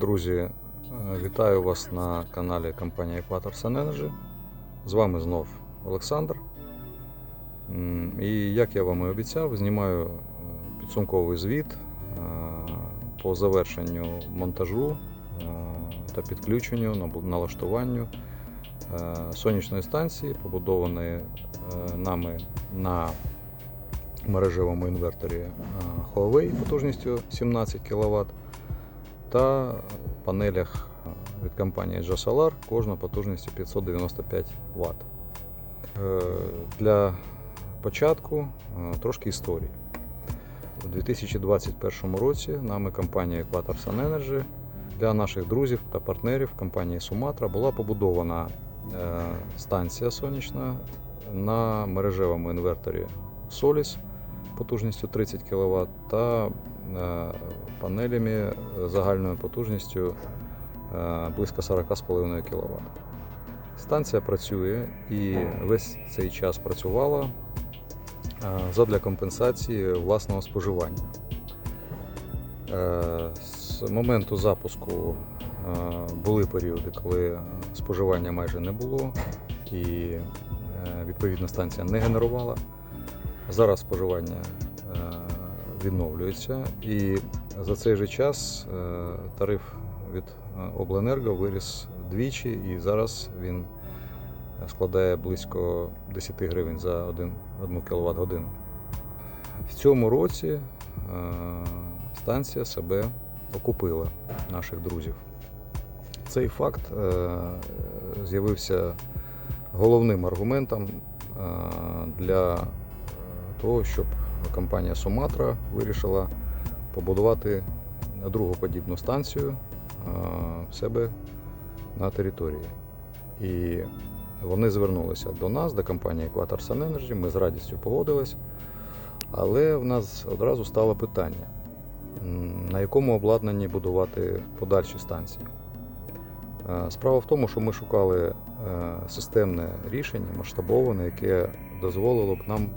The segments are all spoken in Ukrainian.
Друзі, е, вітаю вас на каналі компанії Equator Sun Energy. З вами знов Олександр. І як я вам і обіцяв, знімаю е, підсумковий звіт е, по завершенню монтажу та підключенню, налаштуванню сонячної станції, побудованої нами на мережевому інверторі Huawei потужністю 17 кВт та панелях е, від компанії JSOLAR кожна потужністю 595 Вт. Е, Для початку е, трошки історії. У 2021 році нами компанією Equator Sun Energy для наших друзів та партнерів компанії Sumatra була побудована станція сонячна на мережевому інверторі Solis потужністю 30 кВт та е, панелями загальною потужністю е, близько 40,5 кВт. Станція працює і весь цей час працювала е, задля компенсації власного споживання. Е, З моменту запуску е, були періоди, коли споживання майже не було, і е, відповідна станція не генерувала. Зараз споживання е, відновлюється, і за цей же час е, тариф від е, обленерго виріс двічі, і зараз він складає близько 10 гривень за 1, 1 кВт годину. В цьому році станція себе окупила наших друзів. Цей факт з'явився головним аргументом для того, щоб компанія Sumatra вирішила побудувати другу подібну станцію е, в себе на території. І вони звернулися до нас, до компанії Equator Sun Energy, ми з радістю погодились. Але в нас одразу стало питання, на якому обладнанні будувати подальші станції. Е, Справа в тому, що ми шукали е, системне рішення, масштабоване, яке дозволило б нам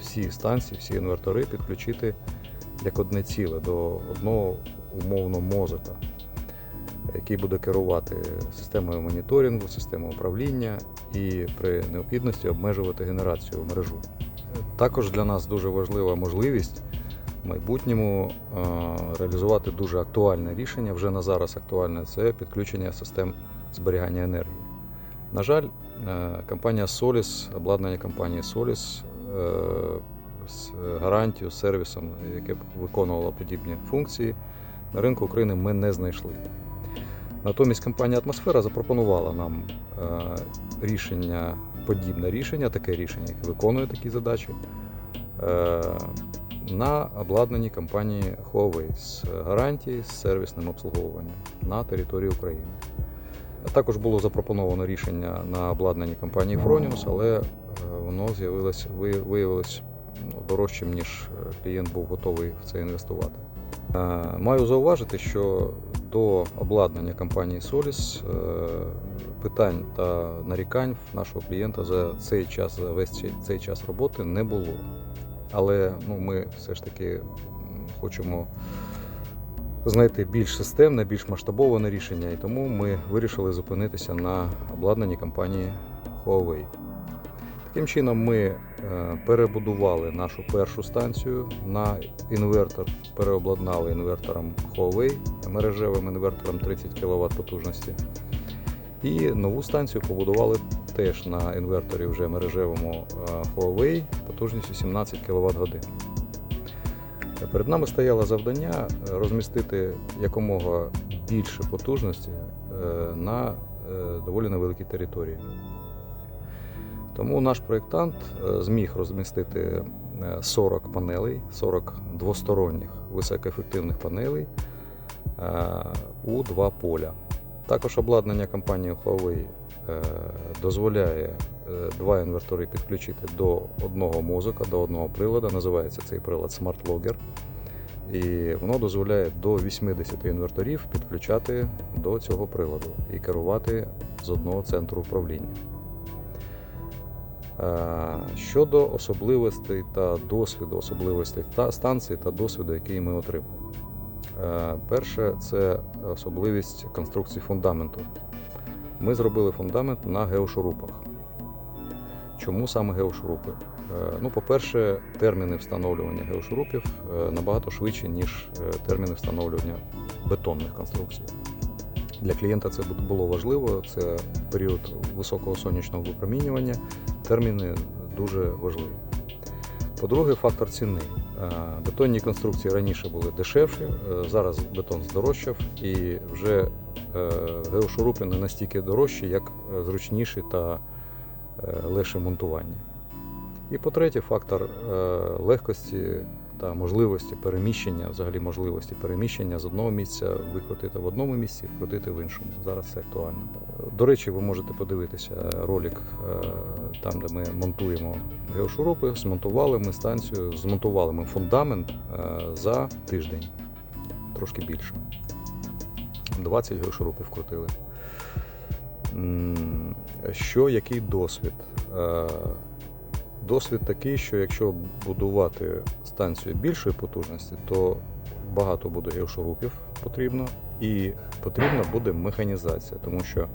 всі станції, всі інвертори підключити як одне ціле до одного умовно мозока, який буде керувати системою моніторингу, системою управління і при необхідності обмежувати генерацію в мережу. Також для нас дуже важлива можливість в майбутньому е, реалізувати дуже актуальне рішення. Вже на зараз актуальне це підключення систем зберігання енергії. На жаль, е, компанія Solis, обладнання компанії Solis е, з гарантією, з сервісом, яке б виконувало подібні функції, на ринку України ми не знайшли. Натомість компанія Атмосфера запропонувала нам е, рішення, подібне рішення, таке рішення, яке виконує такі задачі, на обладнанні компанії Huawei з гарантією, з сервісним обслуговуванням на території України. Також було запропоновано рішення на обладнанні компанії Fronius, але е, воно з'явилось, виявилось ну, дорожчим, ніж е, клієнт був готовий в це інвестувати. Е, Маю зауважити, що до обладнання компанії Solis питань та нарікань нашого клієнта за цей час, за весь цей час роботи не було. Але ну, ми все ж таки хочемо знайти більш системне, більш масштабоване рішення, і тому ми вирішили зупинитися на обладнанні компанії Huawei. Таким чином, ми е, перебудували нашу першу станцію на інвертор, переобладнали інвертором Huawei, мережевим інвертором 30 кВт потужності. І нову станцію побудували теж на інверторі вже мережевому е, Huawei потужністю 17 кВт годин. Перед нами стояло завдання е, розмістити якомога більше потужності е, на е, доволі невеликій території. Тому наш проєктант зміг розмістити е, 40 панелей, 40 двосторонніх високоефективних панелей у два поля. Також обладнання компанії Huawei дозволяє е, два інвертори підключити до одного мозока, до одного приладу. Називається цей прилад Smart Logger. І воно дозволяє до 80 інверторів підключати до цього приладу і керувати з одного центру управління. Е, Щодо особливостей та досвіду, особливостей та станції та досвіду, який ми отримали. Е, Перше це особливість конструкції фундаменту. Ми зробили фундамент на геошурупах. Чому саме геошурупи? Е, Ну, по-перше, терміни встановлювання геошурупів е, набагато швидші, ніж е, терміни встановлювання бетонних конструкцій. Для клієнта це було важливо. Це період високого сонячного випромінювання. Терміни дуже важливі. По-друге, фактор ціни. Е, Бетонні конструкції раніше були дешевші, е, зараз бетон здорожчав і вже е, геошурупи не настільки дорожчі, як зручніші та легше монтування. І по-третє, фактор легкості та можливості переміщення, взагалі можливості переміщення з одного місця викрутити в одному місці, вкрутити в іншому. Зараз це актуально. Е, До речі, ви можете подивитися ролик е, там, де ми монтуємо геошурупи. Змонтували ми станцію, змонтували ми фундамент е, за тиждень, трошки більше. 20 геошурупів вкрутили. Що, який досвід? Досвід такий, що якщо будувати станцію більшої потужності, то багато буде геошурупів потрібно і потрібна буде механізація, тому що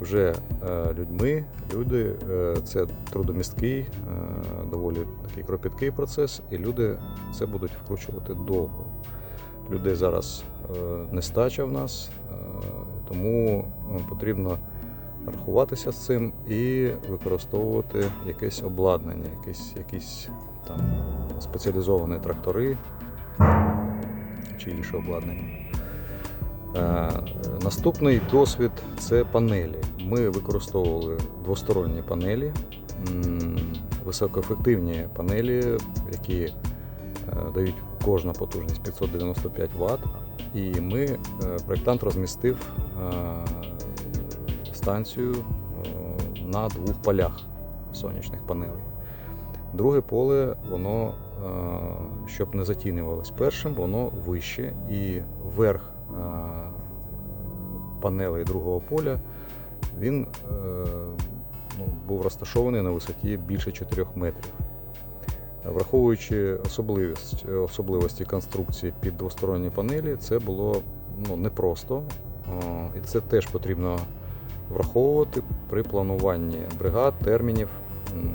вже е, людьми, люди е, це трудомісткий, е, доволі такий кропіткий процес, і люди це будуть вкручувати довго. Людей зараз нестача в нас, тому потрібно рахуватися з цим і використовувати якесь обладнання, якісь, якісь там спеціалізовані трактори чи інше обладнання. Е, Наступний досвід це панелі. Ми використовували двосторонні панелі, високоефективні панелі, які е, дають кожна потужність 595 Вт. І ми, е, проєктант розмістив станцію е, на двох полях сонячних панелей. Друге поле, воно, е, щоб не затінювалось першим, воно вище і верх е, панелей другого поля він ну, був розташований на висоті більше 4 метрів. Враховуючи особливість, особливості конструкції під двосторонні панелі, це було ну, непросто. І це теж потрібно враховувати при плануванні бригад, термінів.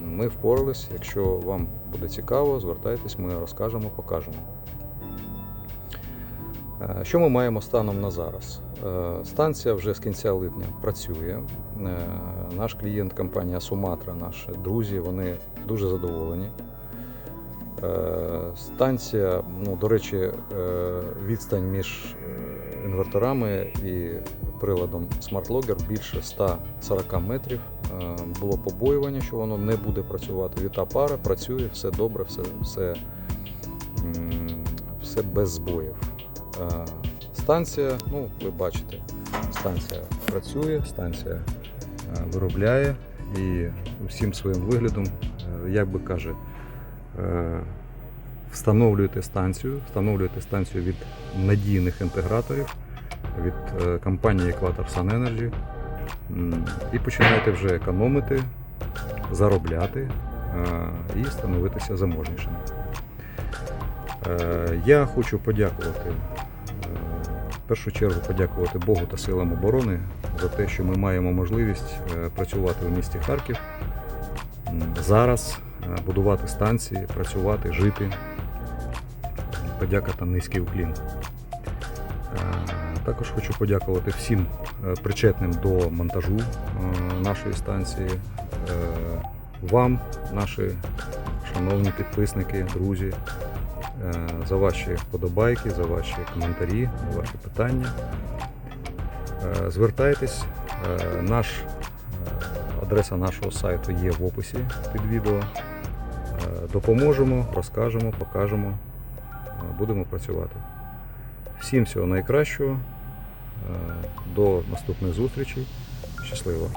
Ми впорались. Якщо вам буде цікаво, звертайтесь, ми розкажемо, покажемо. Е, Що ми маємо станом на зараз? Е, Станція вже з кінця липня працює. Е, Наш клієнт, компанія Суматра, наші друзі, вони дуже задоволені. Станція, ну, до речі, відстань між інверторами і приладом Smart Logger більше 140 метрів. Е, Було побоювання, що воно не буде працювати. Віта пара працює, все добре, все, все, все без збоїв. Е, Станція, ну, ви бачите, станція працює, станція е, виробляє і всім своїм виглядом, як би каже, встановлюєте станцію, встановлюєте станцію від надійних інтеграторів, від е, компанії Equator Sun Energy і починаєте вже економити, заробляти е, і становитися заможнішими. Е, Я хочу подякувати, в першу чергу подякувати Богу та силам оборони за те, що ми маємо можливість працювати у місті Харків зараз, будувати станції, працювати, жити. Подяка та низький уклін. Е, Також хочу подякувати всім е, причетним до монтажу е, нашої станції, вам, наші шановні підписники, друзі, за ваші вподобайки, за ваші коментарі, за ваші питання. Звертайтесь, наш, адреса нашого сайту є в описі під відео. Допоможемо, розкажемо, покажемо, будемо працювати. Всім всього найкращого. Е, До наступних зустрічей. Щасливо!